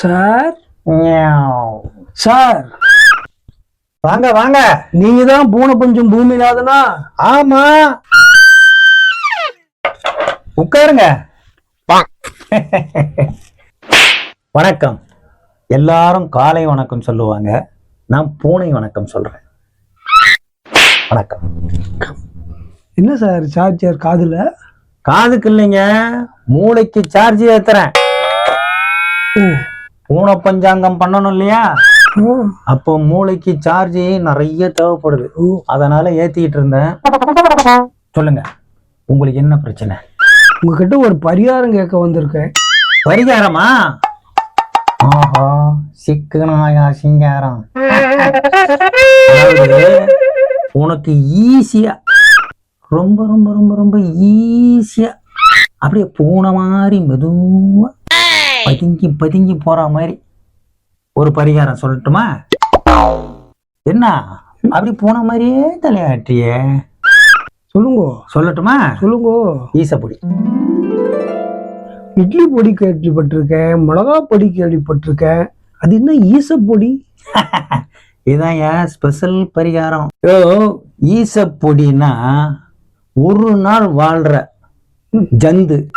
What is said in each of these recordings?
Sir. Sir. வாங்க வாங்க. நீங்க தான் பூனை பஞ்சம் பூமிநாதனா ஆமா. உட்காருங்க. வணக்கம். எல்லாரும் காலை வணக்கம் சொல்லுவாங்க. நான் பூனை வணக்கம் சொல்றேன். வணக்கம். என்ன சார் சார்ஜர் காதுல? காதுக்கு இல்லைங்க. மூளைக்கு சார்ஜ் ஏத்துறேன். பூனை பஞ்சாங்கம் பண்ணணும் இல்லையா? அப்போ மூளைக்கு சார்ஜ் நிறைய தேவைப்படுது. அதனால ஏத்திக்கிட்டு இருந்தேன். சொல்லுங்க. உங்களுக்கு என்ன பிரச்சனை? உங்ககிட்ட ஒரு பரிகாரம் கேட்க வந்திருக்கேன். பரிகாரமா? ஆஹா சிக்கனாயா சிங்காரம். உனக்கு ஈஸியா ரொம்ப ரொம்ப ரொம்ப ரொம்ப ஈஸியா அப்படியே பூனை மாதிரி மெதுவா பதுங்கி பதுங்கி போற மாதிரி ஒரு பரிகாரம் சொல்லட்டுமா? என்ன? அப்படி போன மாதிரியே தலையாட்டியே. சொல்லுங்க. சொல்லட்டுமா? சொல்லுங்க. ஈசப்பொடி. இட்லி பொடி கேள்விப்பட்டிருக்கேன் மிளகா பொடி கேள்விப்பட்டிருக்கேன். அது என்ன ஈச பொடி இதான் ஏன் ஸ்பெஷல் பரிகாரம். யோ ஈசப்பொடினா ஒரு நாள் வாழ்ற ஜந்து.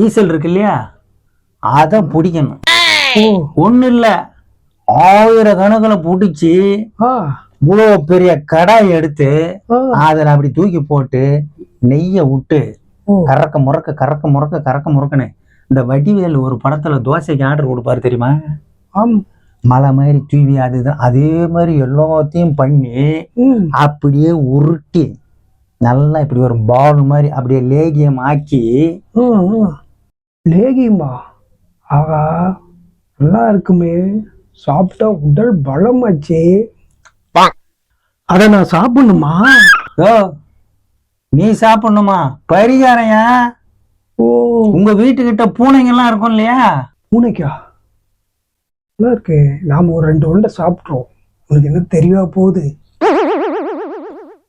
ஈசல் இருக்கு இல்லையா? அதை பிடிக்கணும். ஒண்ணு இல்ல ஆயிரக்கணக்கில் பிடிச்சி ஆ. இவ்வளோ பெரிய கடாய் எடுத்து அதில் அப்படி தூக்கி போட்டு நெய்யை விட்டு கறக்க முறக்க கறக்க முறக்க கறக்க முறக்கன்னு இந்த வடிவேல் ஒரு படத்துல தோசைக்கு ஆர்டர் கொடுப்பாரு தெரியுமா? மலை மாதிரி தூவி அதுதான் அதே மாதிரி எல்லாத்தையும் பண்ணி அப்படியே உருட்டி நல்லா இப்படி ஒரு பால் மாதிரி அப்படியே லேகியம் ஆக்கி ம், ம். லேகியமா? ஆகா நல்லா இருக்குமே. சாப்பிட்டா உடல் பலமாச்சே. அத நான் சாப்பிடணுமா? ஓ நீ சாப்பிடணுமா? பரிகாரையா? ஓ. உங்க வீட்டுக்கிட்ட பூனைங்கெல்லாம் இருக்கும் இல்லையா? பூனைக்கா? நல்லா இருக்கு. நாம ஒரு ரெண்டு உருண்டை சாப்பிட்றோம் உனக்கு என்ன தெரியவா போகுது?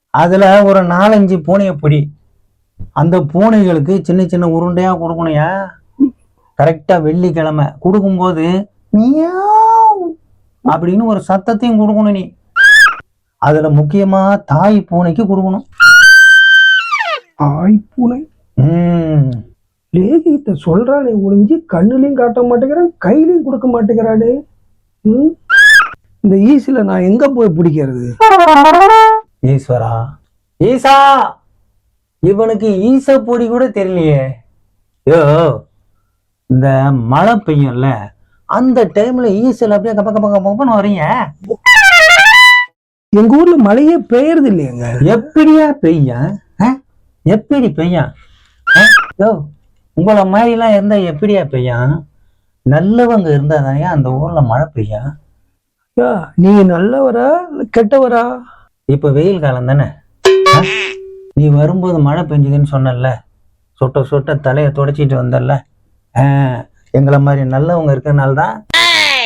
அதுல ஒரு நாலஞ்சு பூனையை பிடி. அந்த பூனைகளுக்கு சின்ன சின்ன உருண்டையா கொடுக்கணும்யா. கரெக்டா வெள்ளிக்கிழமை கொடுக்கும்போது அப்படின்னு ஒரு சத்தத்தையும் கொடுக்கணும் நீ அதுல முக்கியமா தாய் பூனைக்கு கொடுக்கணும். ஆய் பூனை? லேகியத்தை சொல்றானே ஒளிஞ்சு கண்ணுலயும் காட்ட மாட்டேங்கிறான் கையிலயும் கொடுக்க மாட்டேங்கிறானே ம்? இந்த ஈஸில நான் எங்க போய் பிடிக்கிறது? ஈஸ்வரா. ஈசா! இவனுக்கு ஈச பொடி கூட தெரியலையே. யோ இந்த மழை பெய்யும்ல அந்த டைம்ல ஈசல் அப்படியே கப்ப கப்ப கப்பன்னு வரீங்க எங்க ஊர்ல மழையே பெய்யறது இல்லையங்க. எப்படியா பெய்யும் ஆ? எப்படி பெய்யும் ஆ? யோ உங்களை மாதிரிலாம் இருந்தா எப்படியா பெய்யும் நல்லவங்க இருந்தா தானே அந்த ஊர்ல மழை பெய்யும் ஐயா, நீங்க நல்லவரா கெட்டவரா? இப்ப வெயில் காலம் தானே? நீ வரும்போது மழை பெஞ்சுதுன்னு சொன்னல சொட்ட சொட்ட தலையை தொடச்சிட்டு வந்தல்ல. ஆ, எங்களை மாதிரி நல்லவங்க இருக்கிறனால தான்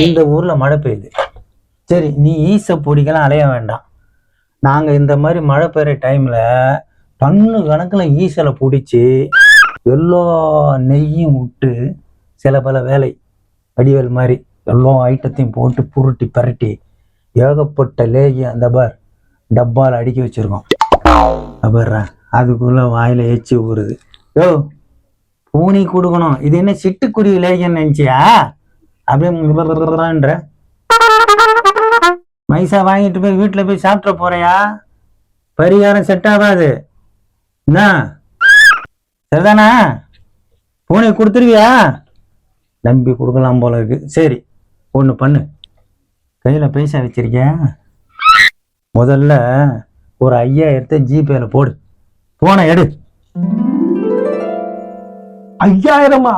இந்த ஊரில் மழை பெய்யுது. சரி நீ ஈச பொடிக்கெல்லாம் அலைய வேண்டாம். நாங்கள் இந்த மாதிரி மழை பெய்கிற டைமில் டன்னு கணக்கில் ஈசலை பிடிச்சி எல்லோ நெய்யும் விட்டு சில பல வேலை வடிவேல் மாதிரி எல்லோ ஐட்டத்தையும் போட்டு புருட்டி பரட்டி ஏகப்பட்ட லேகி அந்த பார் டப்பால் அடுக்கி வச்சிருக்கோம். அப்புறா அதுக்குள்ளே வாயில் எச்சி ஊறுது. யோ பூனி கொடுக்கணும். இது என்ன சிட்டுக்குருவி லேகியன்னு நினைச்சியா? அப்படியே மைசா வாங்கிட்டு போய் வீட்டுல போய் சாப்பிட போறியா? பரிகாரம் செட் ஆகாது. என்ன சரிதானா? பூனை கொடுத்துருவியா? நம்பி கொடுக்கலாம் போல இருக்கு. சரி ஒன்று பண்ணு. கையில் பைசா வச்சிருக்கேன் முதல்ல ஒரு ஐயாயிரத்தை ஜிபேல போடு. போனை எடு. ஐயாயிரமா?